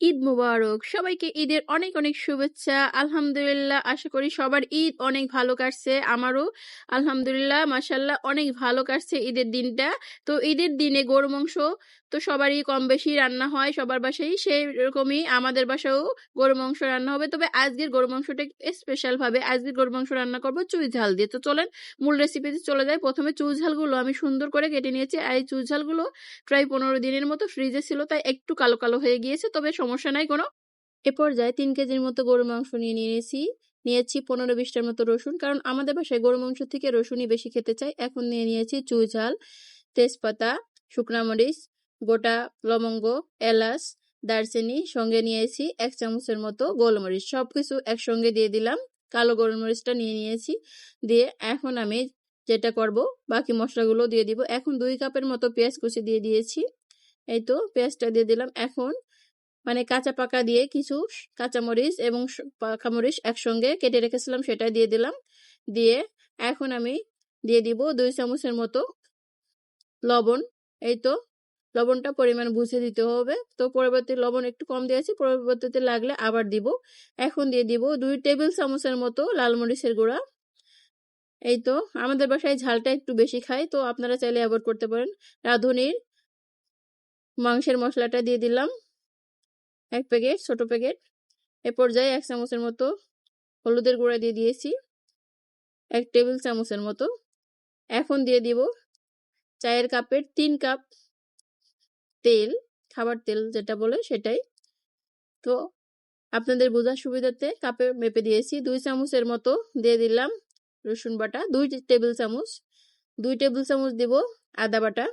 ঈদ মুবারক। সবাইকে ঈদের অনেক অনেক শুভেচ্ছা। আলহামদুলিল্লাহ, আশা করি সবার ঈদ অনেক ভালো কাটছে। আমারও আলহামদুলিল্লাহ মাসাল্লাহ অনেক ভালো কাটছে ঈদের দিনটা। তো ঈদের দিনে গরু মাংস তো সবারই কম বেশি রান্না হয়, সবার বাসায় সেই রকমই। আমাদের বাসায়ও গরু মাংস রান্না হবে। তবে আজকের গরু মাংসটা স্পেশাল ভাবে আজকের গরু মাংস রান্না করব চুই ঝাল দিয়ে। তো চলেন, মূল রেসিপিতে চলে যায় প্রথমে চুই ঝালগুলো আমি সুন্দর করে কেটে নিয়েছি। আর এই চুই ঝালগুলো প্রায় পনেরো দিনের মতো ফ্রিজে ছিল, তাই একটু কালো কালো হয়ে গিয়েছে। তবে সমস্যা নাই কোনো? এ পর্যায়ে তিন কেজির মতো গরু মাংস নিয়ে নিয়েছি। নিয়েছি পনেরো বিশটার মতো রসুন, কারণ আমাদের বাসায় গরু মাংস থেকে রসুনই বেশি খেতে চাই। এখন নিয়ে নিয়েছি চুই ঝাল, তেজপাতা, শুকনা মরিচ, গোটা লবঙ্গ, এলাচ, দারচিনি, সঙ্গে নিয়েছি এক চামচের মতো গোলমরিচ। সবকিছু একসঙ্গে দিয়ে দিলাম, কালো গোলমরিচটা নিয়ে নিয়েছি। দিয়ে এখন আমি যেটা করব, বাকি মশলাগুলো দিয়ে দিব। এখন দুই কাপের মতো পেঁয়াজ কুচি দিয়ে দিয়েছি। এই তো পেঁয়াজটা দিয়ে দিলাম। এখন মানে কাঁচা পাকা দিয়ে কিছু কাঁচামরিচ এবং পাকা মরিচ একসঙ্গে কেটে রেখেছিলাম, সেটা দিয়ে দিলাম। দিয়ে এখন আমি দিয়ে দিব দুই চামচের মতো লবণ। এই তো, লবণটা পরিমাণ বুঝে দিতে হবে। তো পরবর্তী লবণ একটু কম দিয়েছি পরবর্তীতে লাগলে আবার দিব। এখন দিয়ে দিব দুই টেবিল চামচের মতো লাল মরিচের গুঁড়া। এই তো, আমাদের বাসায় ঝালটা একটু বেশি খাই তো আপনারা চাইলে অ্যাভয়েড করতে পারেন। রাঁধুনির মাংসের মশলাটা দিয়ে দিলাম। এক প্যাকেট, ছোট প্যাকেট। এ পর্যায়ে এক চামচের মতো হলুদের গুঁড়া দিয়ে দিয়েছি। এক টেবিল চামচের মতো। এখন দিয়ে দিব চায়ের কাপের তিন কাপ তেল, খাবার তেল যেটা বলে সেটাই। তো আপনাদের বোঝার সুবিধাতে কাপে মেপে দিয়েছি। দুই চামচের মতো দিয়ে দিলাম রসুন বাটা, দুই টেবিল চামচ। দুই টেবিল চামচ দিব আদা বাটা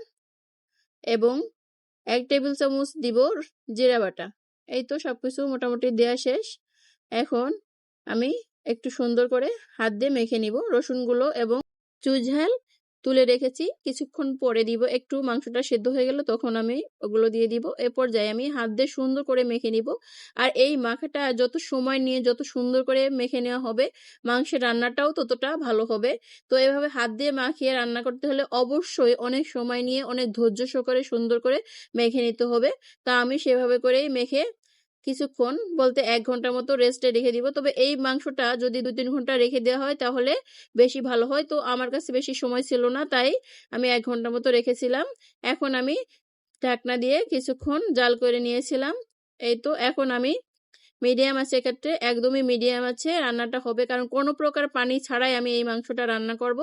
এবং এক টেবিল চামচ দিব জিরা বাটা। এই তো সবকিছু মোটামুটি দেওয়া শেষ। এখন আমি একটু সুন্দর করে হাত দিয়ে মেখে নিব। রসুনগুলো এবং চুঝাল তুলে রেখেছি। কিছুক্ষণ পরে দিব। একটু মাংসটা সেদ্ধ হয়ে গেল তখন আমি ওগুলো দিয়ে দিব। এরপর যাই আমি হাত দিয়ে সুন্দর করে মেখে নিব। আর এই মাখাটা যত সময় নিয়ে যত সুন্দর করে মেখে নেওয়া হবে, মাংসের রান্নাটাও ততটা ভালো হবে। তো এভাবে হাত দিয়ে মাখিয়ে রান্না করতে হলে অবশ্যই অনেক সময় নিয়ে, অনেক ধৈর্য সহকারে সুন্দর করে মেখে নিতে হবে। তা আমি সেভাবে করেই মেখে কিছুক্ষণ বলতে এক ঘণ্টার মতো রেস্টে রেখে দিব। তবে এই মাংসটা যদি দু তিন ঘণ্টা রেখে দেওয়া হয় তাহলে বেশি ভালো হয়। তো আমার কাছে বেশি সময় ছিল না, তাই আমি এক ঘণ্টার মতো রেখেছিলাম। এখন আমি ঢাকনা দিয়ে কিছুক্ষণ জাল করে নিয়েছিলাম। এই তো, এখন আমি মিডিয়াম আছে এক্ষেত্রে, একদমই মিডিয়াম আছে, রান্নাটা হবে। কারণ কোনো প্রকার পানি ছাড়াই আমি এই মাংসটা রান্না করব।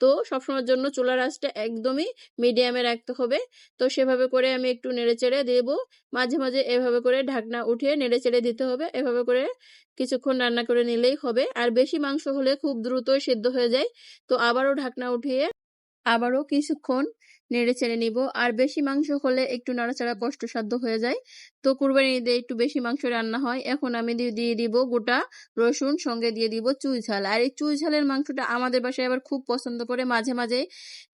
তো সবসময়ের জন্য চুলার আঁচটা একদমই মিডিয়ামে রাখতে হবে। তো সেভাবে করে আমি একটু নেড়ে চেড়ে দেব। মাঝে মাঝে এভাবে করে ঢাকনা উঠিয়ে নেড়ে চেড়ে দিতে হবে। এভাবে করে কিছুক্ষণ রান্না করে নিলেই হবে। আর বেশি মাংস হলে খুব দ্রুতই সেদ্ধ হয়ে যায়। তো আবারও ঢাকনা উঠিয়ে আবারও কিছুক্ষণ নেড়ে ছেড়ে নিব। আর বেশি মাংস হলে একটু নাড়াচাড়া কষ্টসাধ্য হয়ে যায়। তো কুরবানি ঈদে একটু বেশি মাংস রান্না হয়। এখন আমি দিয়ে দিব গোটা রসুন, সঙ্গে দিয়ে দিব চুই ঝাল। আর এই চুই ঝালের মাংসটা আমাদের বাসায় আবার খুব পছন্দ করে। মাঝে মাঝে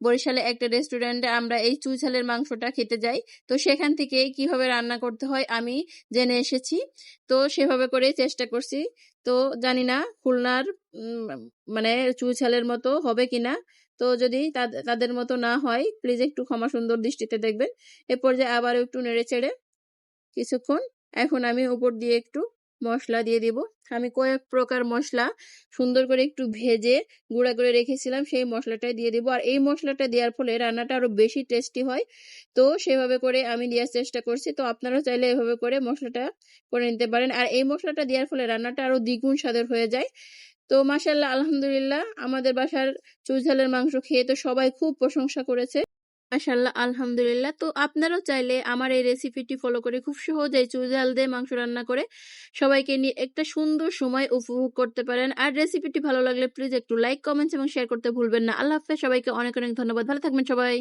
বরিশালে একটা রেস্টুরেন্টে আমরা এই চুই ঝালের মাংসটা খেতে যাই। তো সেখান থেকে কীভাবে রান্না করতে হয় আমি জেনে এসেছি। তো সেভাবে করে চেষ্টা করছি। তো জানি না খুলনার মানে চুইছালের মতো হবে কিনা তো যদি তাদের মতো না হয় প্লিজ একটু ক্ষমা সুন্দর দৃষ্টিতে দেখবেন। এরপর যে আবার একটু নেড়ে চেড়ে কিছুক্ষণ, এখন আমি উপর দিয়ে একটু মশলা দিয়ে দিব। আমি কয়েক প্রকার মশলা সুন্দর করে একটু ভেজে গুঁড়া করে রেখেছিলাম, সেই মশলাটাই দিয়ে দিব। আর এই মশলাটা দেওয়ার ফলে রান্নাটা আরও বেশি টেস্টি হয়। তো সেভাবে করে আমি দেওয়ার চেষ্টা করছি। তো আপনারাও চাইলে এভাবে করে মশলাটা করে নিতে পারেন। আর এই মশলাটা দেওয়ার ফলে রান্নাটা আরও দ্বিগুণ স্বাদের হয়ে যায়। তো মাসাল্লাহ আলহামদুলিল্লাহ, আমাদের বাসার চুঝালের মাংস খেয়ে তো সবাই খুব প্রশংসা করেছে। মাসাল্লাহ আলহামদুলিল্লাহ। তো আপনারাও চাইলে আমার এই রেসিপিটি ফলো করে খুব সহজেই চুজাল দিয়ে মাংস রান্না করে সবাইকে নিয়ে একটা সুন্দর সময় উপভোগ করতে পারেন। আর রেসিপিটি ভালো লাগলে প্লিজ একটু লাইক কমেন্টস এবং শেয়ার করতে ভুলবেন না। আল্লাহ হাফেজ, সবাইকে অনেক অনেক ধন্যবাদ। ভালো থাকবেন সবাই।